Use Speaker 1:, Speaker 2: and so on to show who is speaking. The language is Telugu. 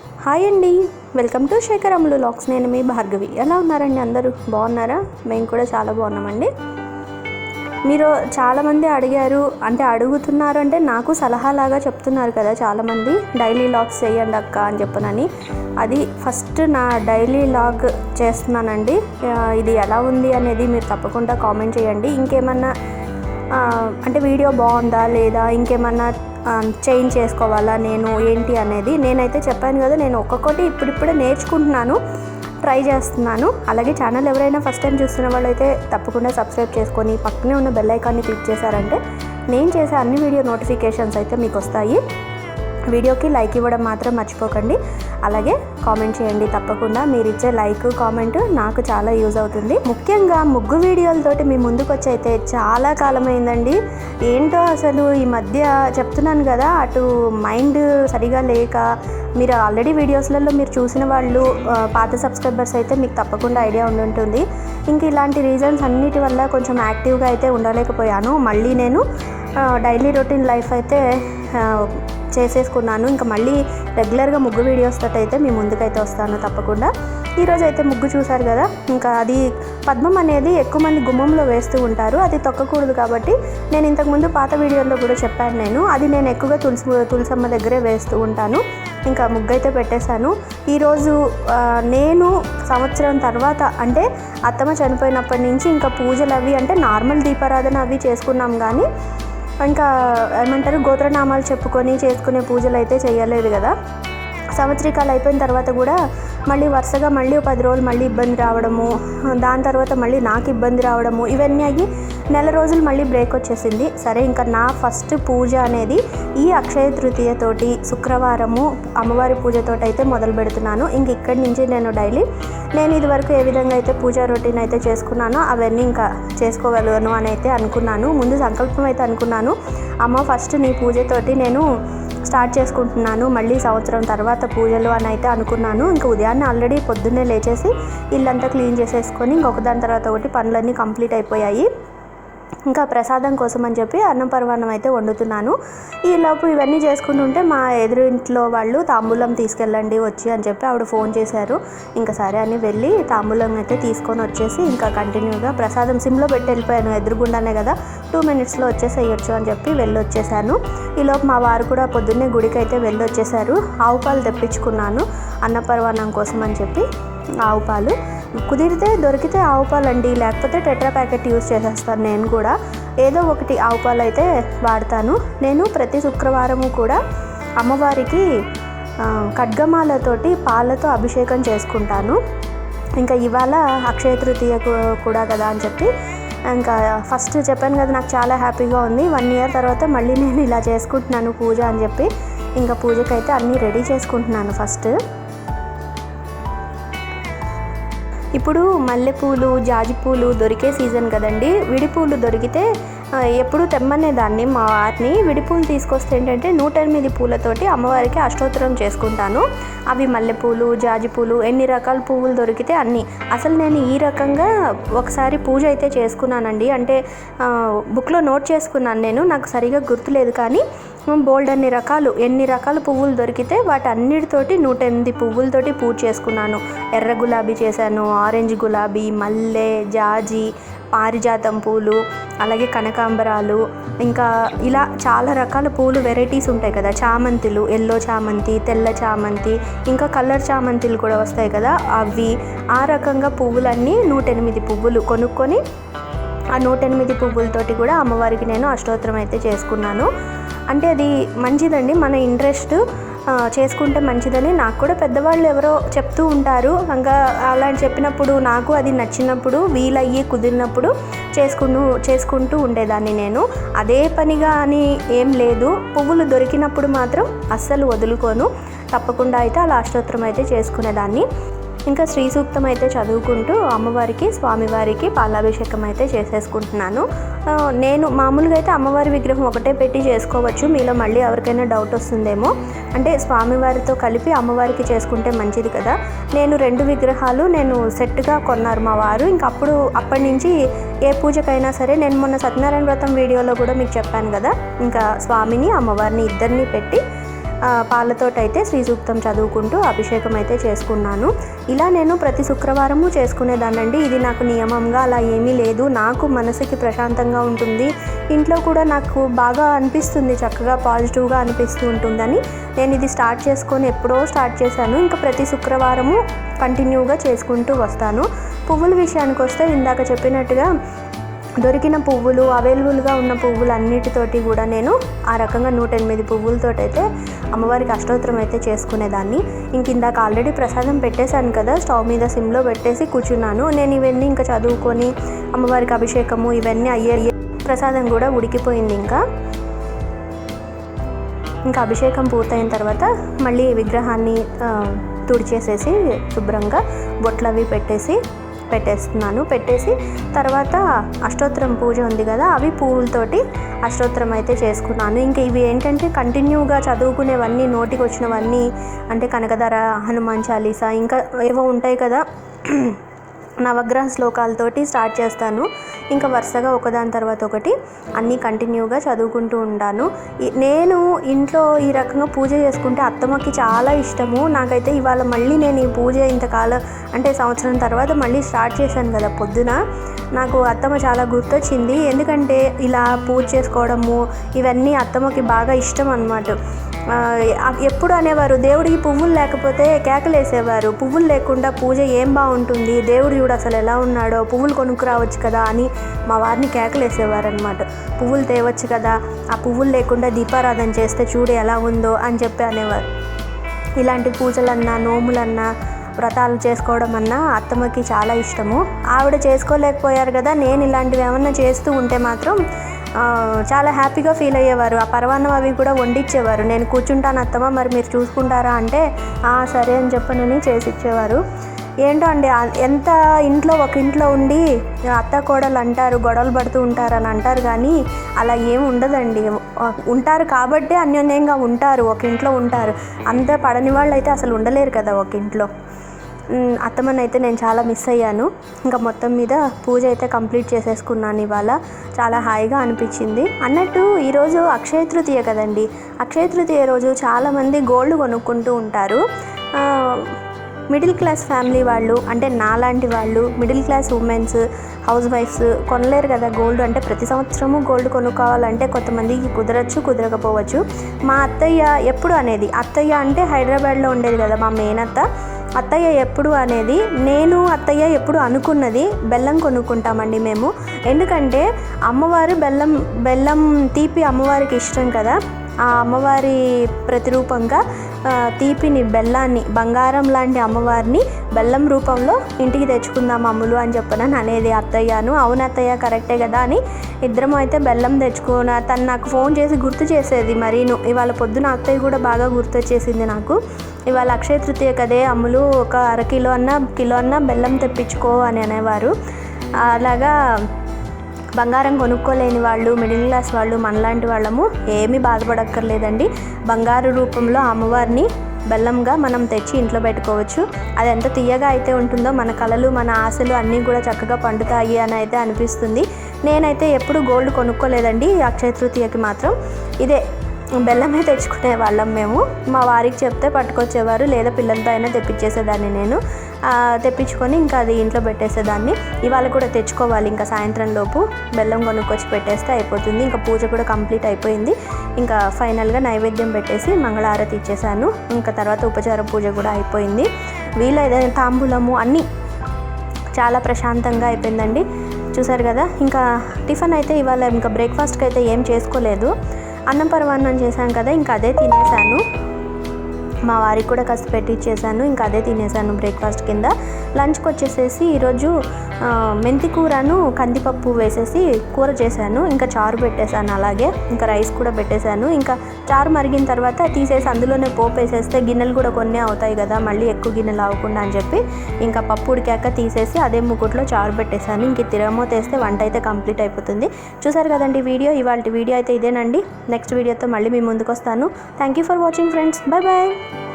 Speaker 1: హాయ్ అండి. వెల్కమ్ టు శేఖర్ అమలు లాక్స్. నేను మీ భార్గవి. ఎలా ఉన్నారండి అందరూ? బాగున్నారా? మేము కూడా చాలా బాగున్నామండి. మీరు చాలామంది అడిగారు అంటే అడుగుతున్నారు అంటే నాకు సలహాలాగా చెప్తున్నారు కదా చాలామంది. డైలీ లాగ్స్ చేయండి అక్క అని చెప్పనని. అది ఫస్ట్ నా డైలీ లాగ్ చేస్తున్నానండి. ఇది ఎలా ఉంది అనేది మీరు తప్పకుండా కామెంట్ చేయండి. ఇంకేమన్నా అంటే వీడియో బాగుందా లేదా? ఇంకేమన్నా చేంజ్ చేసుకోవాలా నేను ఏంటి అనేది నేనైతే చెప్పాను కదా నేను ఒక్కొక్కటి ఇప్పుడిప్పుడే నేర్చుకుంటున్నాను ట్రై చేస్తున్నాను. అలాగే ఛానల్ ఎవరైనా ఫస్ట్ టైం చూస్తున్న వాళ్ళైతే తప్పకుండా సబ్స్క్రైబ్ చేసుకొని పక్కనే ఉన్న బెల్ ఐకాన్ని క్లిక్ చేశారంటే నేను చేసే అన్ని వీడియో నోటిఫికేషన్స్ అయితే మీకు వస్తాయి. వీడియోకి లైక్ ఇవ్వడం మాత్రం మర్చిపోకండి. అలాగే కామెంట్ చేయండి తప్పకుండా. మీరు ఇచ్చే లైక్ కామెంట్ నాకు చాలా యూజ్ అవుతుంది. ముఖ్యంగా ముగ్గు వీడియోలతోటి మీ ముందుకు వచ్చి అయితే చాలా కాలమైందండి. ఏంటో అసలు ఈ మధ్య చెప్తున్నాను కదా అటు మైండ్ సరిగా లేక మీరు ఆల్రెడీ వీడియోస్లలో మీరు చూసిన వాళ్ళు పాత సబ్స్క్రైబర్స్ అయితే మీకు తప్పకుండా ఐడియా ఉండి ఉంటుంది ఇంక ఇలాంటి రీజన్స్ అన్నిటి వల్ల కొంచెం యాక్టివ్గా అయితే ఉండలేకపోయాను. మళ్ళీ నేను డైలీ రొటీన్ లైఫ్ అయితే చేసేసుకున్నాను. ఇంకా మళ్ళీ రెగ్యులర్గా ముగ్గు వీడియోస్ అయితే మీ ముందుకైతే వస్తాను తప్పకుండా. ఈరోజు అయితే ముగ్గు చూసారు కదా? ఇంకా అది పద్మం అనేది ఎక్కువ మంది గుమ్మంలో వేస్తూ ఉంటారు. అది తొక్కకూడదు కాబట్టి నేను ఇంతకుముందు పాత వీడియోలో కూడా చెప్పాను నేను. అది నేను ఎక్కువగా తులసి తులసమ్మ దగ్గరే వేస్తూ ఉంటాను. ఇంకా ముగ్గు అయితే పెట్టేశాను ఈరోజు నేను సంవత్సరం తర్వాత అంటే అత్తమ్మ చనిపోయినప్పటి నుంచి ఇంకా పూజలు అవి అంటే నార్మల్ దీపారాధన అవి చేసుకున్నాం కానీ ఇంకా ఏమంటారు గోత్రనామాలు చెప్పుకొని చేసుకునే పూజలు అయితే చేయలేదు కదా? సంవత్సరికాలు అయిపోయిన తర్వాత కూడా మళ్ళీ వరుసగా మళ్ళీ పది రోజులు మళ్ళీ ఇబ్బంది రావడము దాని తర్వాత మళ్ళీ నాకు ఇబ్బంది రావడము ఇవన్నీ అయ్యి నెల రోజులు మళ్ళీ బ్రేక్ వచ్చేసింది. సరే ఇంకా నా ఫస్ట్ పూజ అనేది ఈ అక్షయ తృతీయతోటి శుక్రవారము అమ్మవారి పూజతోటి అయితే మొదలు పెడుతున్నాను. ఇంక ఇక్కడి నుంచి నేను డైలీ నేను ఇదివరకు ఏ విధంగా అయితే పూజా రొటీన్ అయితే చేసుకున్నానో అవన్నీ ఇంకా చేసుకోగలను అని అయితే అనుకున్నాను. ముందు సంకల్పం అయితే అనుకున్నాను. అమ్మ ఫస్ట్ నీ పూజతోటి నేను స్టార్ట్ చేసుకుంటున్నాను. మళ్ళీ సంవత్సరం తర్వాత పూజలు అని అయితే అనుకున్నాను. ఇంకా ఉదయాన్నే ఆల్రెడీ పొద్దున్నే లేచేసి ఇల్లంతా క్లీన్ చేసేసుకొని ఇంకొక దాని తర్వాత ఒకటి పనులన్నీ కంప్లీట్ అయిపోయాయి. ఇంకా ప్రసాదం కోసం అని చెప్పి అన్నం పరమాన్నం అయితే వండుతున్నాను. ఈలోపు ఇవన్నీ చేసుకుంటుంటే మా ఎదురు ఇంట్లో వాళ్ళు తాంబూలం తీసుకెళ్ళండి వచ్చి అని చెప్పి ఆవిడ ఫోన్ చేశారు. ఇంకా సరే అని వెళ్ళి తాంబూలం అయితే తీసుకొని వచ్చేసి ఇంకా కంటిన్యూగా ప్రసాదం సిమ్లో పెట్టి వెళ్ళిపోయాను. ఎదురుగుండానే కదా టూ మినిట్స్లో వచ్చేసేయచ్చు అని చెప్పి వెళ్ళొచ్చేసాను. ఈలోపు మా వారు కూడా పొద్దున్నే గుడికి అయితే వెళ్ళొచ్చేసారు. ఆవు పాలు తెప్పించుకున్నాను అన్నపరవాన్నం కోసం అని చెప్పి ఆవు పాలు. కుదిరితే దొరికితే ఆవు పాలండి. లేకపోతే టెట్రా ప్యాకెట్ యూస్ చేసేస్తాను నేను కూడా ఏదో ఒకటి ఆవు పాలు అయితే వాడతాను. నేను ప్రతి శుక్రవారము కూడా అమ్మవారికి ఖడ్గమాలతోటి పాలతో అభిషేకం చేసుకుంటాను. ఇంకా ఇవాళ అక్షయ తృతీయ కూడా కదా అని చెప్పి ఇంకా ఫస్ట్ చెప్పాను కదా నాకు చాలా హ్యాపీగా ఉంది. వన్ ఇయర్ తర్వాత మళ్ళీ నేను ఇలా చేసుకుంటున్నాను పూజ అని చెప్పి ఇంకా పూజకైతే అన్నీ రెడీ చేసుకుంటున్నాను ఫస్ట్. ఇప్పుడు మల్లెపూలు జాజిపూలు దొరికే సీజన్ కదండి. విడిపూలు దొరికితే ఎప్పుడు తెమ్మనే దాన్ని మా వారిని విడిపూలు తీసుకొస్తే ఏంటంటే నూట ఎనిమిది పూలతోటి అమ్మవారికి అష్టోత్తరం చేసుకుంటాను. అవి మల్లెపూలు జాజిపూలు ఎన్ని రకాల పువ్వులు దొరికితే అన్నీ. అసలు నేను ఈ రకంగా ఒకసారి పూజ అయితే చేసుకున్నానండి. అంటే బుక్లో నోట్ చేసుకున్నాను నేను. నాకు సరిగా గుర్తులేదు కానీ బోల్డ్ అన్ని రకాలు ఎన్ని రకాల పువ్వులు దొరికితే వాటన్నిటితోటి నూట ఎనిమిది పువ్వులతోటి పూజ చేసుకున్నాను. ఎర్ర గులాబీ చేశాను ఆరెంజ్ గులాబీ మల్లె జాజి పారిజాతం పూలు అలాగే కనకాంబరాలు ఇంకా ఇలా చాలా రకాల పూలు వెరైటీస్ ఉంటాయి కదా. చామంతులు ఎల్లో చామంతి తెల్ల చామంతి ఇంకా కలర్ చామంతులు కూడా వస్తాయి కదా. అవి ఆ రకంగా పువ్వులన్నీ నూట ఎనిమిది పువ్వులు కొనుక్కొని ఆ నూట ఎనిమిది పువ్వులతోటి కూడా అమ్మవారికి నేను అష్టోత్తరం అయితే చేసుకున్నాను. అంటే అది మంచిదండి. మన ఇంట్రెస్ట్ చేసుకుంటే మంచిదని. నాకు కూడా పెద్దవాళ్ళు ఎవరో చెప్తూ ఉంటారు. ఇంకా అలా చెప్పినప్పుడు నాకు అది నచ్చినప్పుడు వీలయ్యి కుదిరినప్పుడు చేసుకుంటూ చేసుకుంటూ ఉండేదాన్ని నేను. అదే పనిగా అని ఏం లేదు. పువ్వులు దొరికినప్పుడు మాత్రం అస్సలు వదులుకోను. తప్పకుండా అయితే అలా అష్టోత్తరం అయితే చేసుకునేదాన్ని. ఇంకా శ్రీ సూక్తం అయితే చదువుకుంటూ అమ్మవారికి స్వామివారికి పాలాభిషేకం అయితే చేసేసుకుంటున్నాను. నేను మామూలుగా అయితే అమ్మవారి విగ్రహం ఒకటే పెట్టి చేసుకోవచ్చు. మీలో మళ్ళీ ఎవరికైనా డౌట్ వస్తుందేమో. అంటే స్వామివారితో కలిపి అమ్మవారికి చేసుకుంటే మంచిది కదా. నేను రెండు విగ్రహాలు నేను సెట్గా కొన్నారు మా వారు. ఇంక అప్పుడు అప్పటి నుంచి ఏ పూజకైనా సరే నేను మొన్న సత్యనారాయణ వ్రతం వీడియోలో కూడా మీకు చెప్పాను కదా. ఇంకా స్వామిని అమ్మవారిని ఇద్దరిని పెట్టి పాలతోటైతే శ్రీ సూక్తం చదువుకుంటూ అభిషేకం అయితే చేసుకున్నాను. ఇలా నేను ప్రతి శుక్రవారము చేసుకునేదానండి ఇది నాకు నియమంగా అలా ఏమీ లేదు. నాకు మనసుకి ప్రశాంతంగా ఉంటుంది. ఇంట్లో కూడా నాకు బాగా అనిపిస్తుంది. చక్కగా పాజిటివ్గా అనిపిస్తూ ఉంటుందని నేను ఇది స్టార్ట్ చేసుకొని ఎప్పుడో స్టార్ట్ చేశాను. ఇంకా ప్రతి శుక్రవారము కంటిన్యూగా చేసుకుంటూ వస్తాను. పువ్వుల విషయానికి వస్తే ఇందాక చెప్పినట్టుగా దొరికిన పువ్వులు అవైలబుల్గా ఉన్న పువ్వులు అన్నిటితోటి కూడా నేను ఆ రకంగా నూట ఎనిమిది పువ్వులతోటైతే అమ్మవారికి అష్టోత్తరం అయితే చేసుకునేదాన్ని. ఇంక ఇందాక ఆల్రెడీ ప్రసాదం పెట్టేశాను కదా స్టవ్ మీద సిమ్లో పెట్టేసి కూర్చున్నాను. నేను ఇవన్నీ ఇంకా చదువుకొని అమ్మవారికి అభిషేకము ఇవన్నీ అయ్యే ప్రసాదం కూడా ఉడికిపోయింది ఇంకా. ఇంకా అభిషేకం పూర్తయిన తర్వాత మళ్ళీ విగ్రహాన్ని తుడిచేసేసి శుభ్రంగా బొట్లవి పెట్టేసి పెట్టేస్తున్నాను. పెట్టేసి తర్వాత అష్టోత్తరం పూజ ఉంది కదా అవి పువ్వులతోటి అష్టోత్తరం అయితే చేసుకున్నాను. ఇంకా ఇవి ఏంటంటే కంటిన్యూగా చదువుకునేవన్నీ నోటికి వచ్చినవన్నీ అంటే కనకధర హనుమాన్ చాలీసా ఇంకా ఏవో ఉంటాయి కదా నవగ్రహ శ్లోకాలతోటి స్టార్ట్ చేస్తాను. ఇంకా వరుసగా ఒకదాని తర్వాత ఒకటి అన్నీ కంటిన్యూగా చదువుకుంటూ ఉంటాను. నేను ఇంట్లో ఈ రకంగా పూజ చేసుకుంటే అత్తమ్మకి చాలా ఇష్టము. నాకైతే ఇవాళ మళ్ళీ నేను ఈ పూజ ఇంతకాలం అంటే సంవత్సరం తర్వాత మళ్ళీ స్టార్ట్ చేశాను కదా పొద్దున. నాకు అత్తమ్మ చాలా గుర్తొచ్చింది. ఎందుకంటే ఇలా పూజ చేసుకోవడము ఇవన్నీ అత్తమ్మకి బాగా ఇష్టం అన్నమాట. ఎప్పుడు అనేవారు దేవుడికి పువ్వులు లేకపోతే కేకలేసేవారు పువ్వులు లేకుండా పూజ ఏం బాగుంటుంది? దేవుడు చూడు అసలు ఎలా ఉన్నాడో పువ్వులు కొనుక్కు రావచ్చు కదా అని మా వారిని కేకలేసేవారు అనమాట పువ్వులు తేవచ్చు కదా ఆ పువ్వులు లేకుండా దీపారాధన చేస్తే చూడు ఎలా ఉందో అని చెప్పి అనేవారు. ఇలాంటి పూజలన్నా నోములన్నా వ్రతాలు చేసుకోవడం అన్నా అత్తమ్మకి చాలా ఇష్టము. ఆవిడ చేసుకోలేకపోయారు కదా నేను ఇలాంటివి ఏమన్నా చేస్తూ ఉంటే మాత్రం చాలా హ్యాపీగా ఫీల్ అయ్యేవారు. ఆ పరవాన్నం అవి కూడా వండిచ్చేవారు. నేను కూర్చుంటాను అత్తమ్మ మరి మీరు చూసుకుంటారా అంటే సరే అని చెప్పనని చేసి ఇచ్చేవారు ఏంటో అండి ఎంత ఇంట్లో ఒక ఇంట్లో ఉండి అత్త కోడలు అంటారు గొడవలు పడుతూ ఉంటారని అంటారు కానీ అలా ఏం ఉండదండి. ఉంటారు కాబట్టి అన్యోన్యంగా ఉంటారు ఒక ఇంట్లో ఉంటారు. అంత పడని వాళ్ళు అయితే అసలు ఉండలేరు కదా ఒక ఇంట్లో. అత్తమ్మని అయితే నేను చాలా మిస్ అయ్యాను. ఇంకా మొత్తం మీద పూజ అయితే కంప్లీట్ చేసేసుకున్నాను ఇవాళ. చాలా హాయిగా అనిపించింది. అన్నట్టు ఈరోజు అక్షయ తృతీయ కదండి. అక్షయ తృతీయ రోజు చాలామంది గోల్డ్ కొనుక్కుంటూ ఉంటారు. మిడిల్ క్లాస్ ఫ్యామిలీ వాళ్ళు అంటే నాలాంటి వాళ్ళు middle class womens house wifes కొనలేరు కదా గోల్డ్ అంటే ప్రతి సంవత్సరము గోల్డ్ కొనుక్కోవాలంటే కొంతమందికి కుదరచ్చు కుదరకపోవచ్చు. మా అత్తయ్య ఎప్పుడు అనేది అత్తయ్య అంటే హైదరాబాద్లో ఉండేది కదా మా మేనత్త అత్తయ్య ఎప్పుడు అనేది నేను అత్తయ్య ఎప్పుడు అనుకున్నది బెల్లం కొనుక్కుంటామండి మేము. ఎందుకంటే అమ్మవారు బెల్లం బెల్లం తీపి అమ్మవారికి ఇష్టం కదా. ఆ అమ్మవారి ప్రతిరూపంగా తీపిని బెల్లాన్ని బంగారం లాంటి అమ్మవారిని బెల్లం రూపంలో ఇంటికి తెచ్చుకుందాం అమ్ములు అని చెప్పనని అనేది అయ్యాను. అవును అత్తయ్య కరెక్టే కదా అని ఇద్దరం అయితే బెల్లం తెచ్చుకున్న తను నాకు ఫోన్ చేసి గుర్తు చేసేది మరీను. ఇవాళ పొద్దున అత్తయ్య కూడా బాగా గుర్తొచ్చేసింది నాకు. ఇవాళ అక్షయ తృతీయ కదే అమ్ములు ఒక అర కిలో అన్న కిలో అన్న బెల్లం తెప్పించుకో అని అనేవారు. అలాగా బంగారం కొనుక్కోలేని వాళ్ళు మిడిల్ క్లాస్ వాళ్ళు మనలాంటి వాళ్ళము ఏమీ బాధపడక్కర్లేదండి. బంగారు రూపంలో అమ్మవారిని బెల్లంగా మనం తెచ్చి ఇంట్లో పెట్టుకోవచ్చు. అది ఎంత తీయగా అయితే ఉంటుందో మన కళలు మన ఆశలు అన్నీ కూడా చక్కగా పండుతాయి అని అయితే అనిపిస్తుంది. నేనైతే ఎప్పుడు గోల్డ్ కొనుక్కోలేదండి అక్షయ తృతీయకి మాత్రం. ఇదే బెల్లమే తెచ్చుకునే వాళ్ళం మేము. మా వారికి చెప్తే పట్టుకొచ్చేవారు లేదా పిల్లలతో అయినా తెప్పించేసేదాన్ని నేను. తెప్పించుకొని ఇంకా అది ఇంట్లో పెట్టేసేదాన్ని. ఇవాళ కూడా తెచ్చుకోవాలి. ఇంకా సాయంత్రం లోపు బెల్లం కొనుక్కొచ్చి పెట్టేస్తే అయిపోతుంది. ఇంకా పూజ కూడా కంప్లీట్ అయిపోయింది. ఇంకా ఫైనల్గా నైవేద్యం పెట్టేసి మంగళహారతి ఇచ్చేసాను. ఇంకా తర్వాత ఉపచార పూజ కూడా అయిపోయింది. వీలైతే తాంబూలము అన్నీ చాలా ప్రశాంతంగా అయిపోయిందండి. చూసారు కదా? ఇంకా టిఫిన్ అయితే ఇవాళ ఇంకా బ్రేక్ఫాస్ట్కి అయితే ఏం చేసుకోలేదు. అన్నం పరమాన్నం చేశాను కదా? ఇంకా అదే తినేసాను. మా వారికి కూడా కాస్త పెట్టిచ్చేసాను. ఇంకా అదే తినేసాను బ్రేక్ఫాస్ట్ కింద. లంచ్కి వచ్చేసేసి ఈరోజు మెంతి కూరను కందిపప్పు వేసేసి కూర చేశాను. ఇంకా చారు పెట్టేశాను అలాగే. ఇంకా రైస్ కూడా పెట్టేశాను. ఇంకా చారు మరిగిన తర్వాత తీసేసి అందులోనే పోపు వేసేస్తే గిన్నెలు కూడా కొన్ని అవుతాయి కదా మళ్ళీ ఎక్కువ గిన్నెలు అవ్వకుండా అని చెప్పి. ఇంకా పప్పు ఉడికాక తీసేసి అదే ముకుట్లో చారు పెట్టేశాను. ఇంక తిరగమో తెస్తే వంట అయితే కంప్లీట్ అయిపోతుంది. చూసారు కదండి వీడియో? ఇవాళ వీడియో అయితే ఇదేనండి. నెక్స్ట్ వీడియోతో మళ్ళీ మీ ముందుకు వస్తాను thank you for watching friends bye bye